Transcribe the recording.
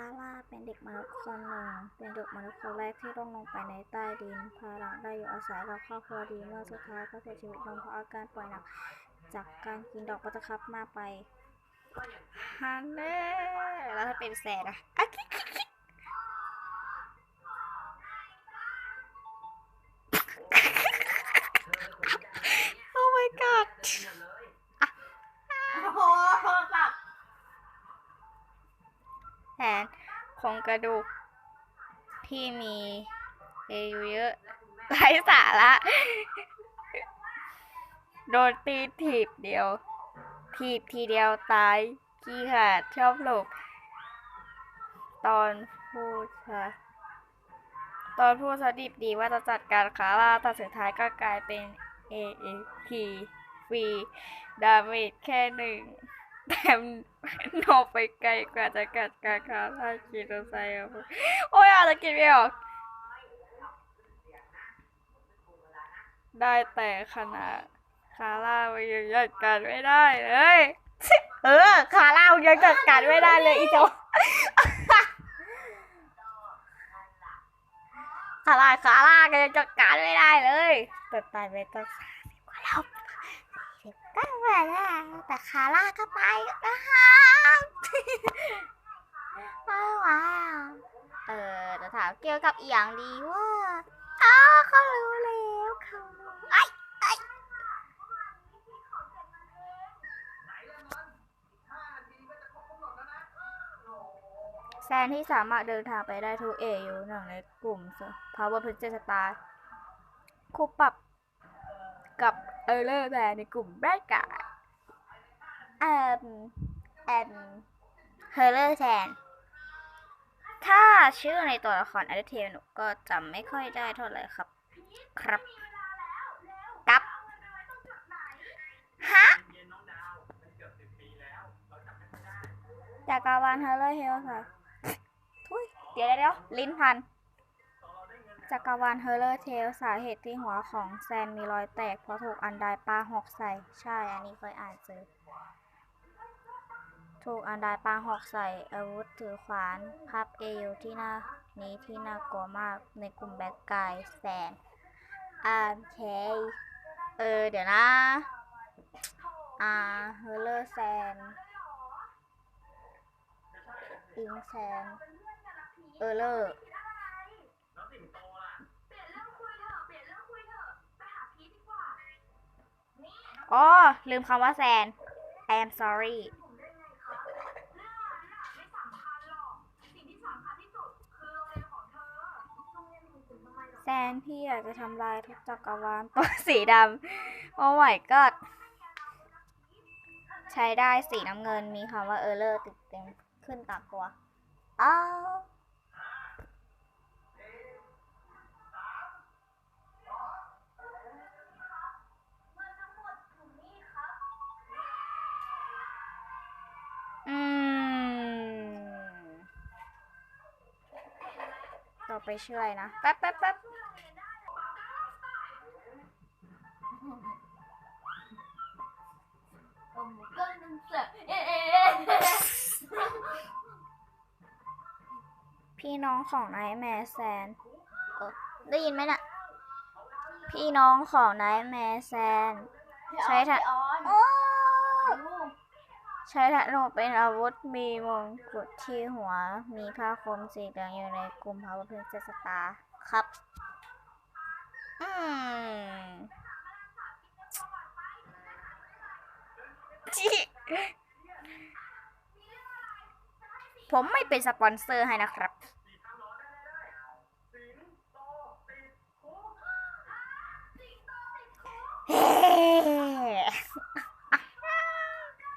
าร่าเป็นเด็กมนุษย์คนหนึ่ง เป็นเด็กมนุษย์คนแรกที่ร่วงลงไปในใต้ดิน ภายหลังได้อยู่อาศัยกับครอบครัวดีเมื่อสุดท้ายก็เสียชีวิตลงเพราะอาการป่วยหนัก จากการกินดอกบัตรคับมากไปฮันเน่แล้วถ้าเป็นแสนอะ นโครงกระดูกที่มีเอวเยอะไร้สาระโดนตีถีบเดียว ถีบทีเดียวตายขี้ขาดชอบหลบ ตอนพูดค่ะตอนพูดสดิบดีว่าจะจัดการคาร่าแต่สุดท้ายก็กลายเป็น A A T ฟรีดาเมจแค่หนึ่ง แถมโนไปไกลกว่าจะกัดกาคาร่าคิโตไซอะโอ้ยอาจจะกินไม่ออก ได้แต่ขนาดคาร่ามันยังจัดการไม่ได้เลยเออ คาร่ามันยังจัดการไม่ได้เลยอีโจคาร่าคาร่าก็ยังจัดการไม่ได้เลยแต่ตายไปตั้งสามสิบกว่ารอบ สิบเก้าวันแล้วแต่คาร่าก็ไปนะคะว้าวว้าวเออจะถามเกี่ยวกับอีย่างดีว่าอ้าเขารู้แล้วเขารู้ไอ้ไอ้แซนที่สามารถเดินทางไปได้ทุกเออยู่หนึ่งในกลุ่ม Power Princess Star คู่ปรับกับ เออร์เลอร์แบในกลุ่มแบกกาเอ่มเอ่มเฮอร์เลอร์แซนถ้าชื่อในตัวละครอัลเทลหนูก็จำไม่ค่อยได้เท่าไหร่ครับ ครับกับฮะจากกรวาลเฮอร์เลอร์เฮลค่ะทุยเดี๋ยวเดี๋ยวลิ้นพัน จักรวาลเฮอร์เลอร์เทลสาเหตุที่หัวของแซนมีรอยแตก เพราะถูกอันไดปาหอกใส่ ใช่ อันนี้เคยอ่านเจอ ถูกอันไดปาหอกใส่ อาวุธถือขวาน พับเอวที่หน้านี้ที่น่ากลัวมากในกลุ่มแบดกายแซนอ่าเค เออ เดี๋ยวนะ อ่า เฮอร์เลอร์แซนอิงแซนเออเลอร์ อ๋อ ลืมคำว่าแซน I am sorry แซนพี่อยากจะทำลายทุกจักรวาลตัวสีดำ โอ้ my god ใช้ได้สีน้ำเงินมีคำว่าเออเลอร์ติดเต็มขึ้นตามตัวอ้าว ไปชื่ออะไรนะ แป๊บแป๊บแป๊บผมก็นึงเสือกเอ๊ะเอ๊ะเอ๊ะพี่น้องของนายแมแซนเออได้ยินไหมน่ะ พี่น้องของนายแมแซน ใช้ถะพี่ออนโอ้ลูก ใช้ธนูเป็นอาวุธมีมงกุฎที่หัว มีผ้าคลุมสีเหลืองอยู่ในกลุ่ม Power Princess Star ครับ อืมจิผมไม่เป็นสปอนเซอร์ให้นะครับ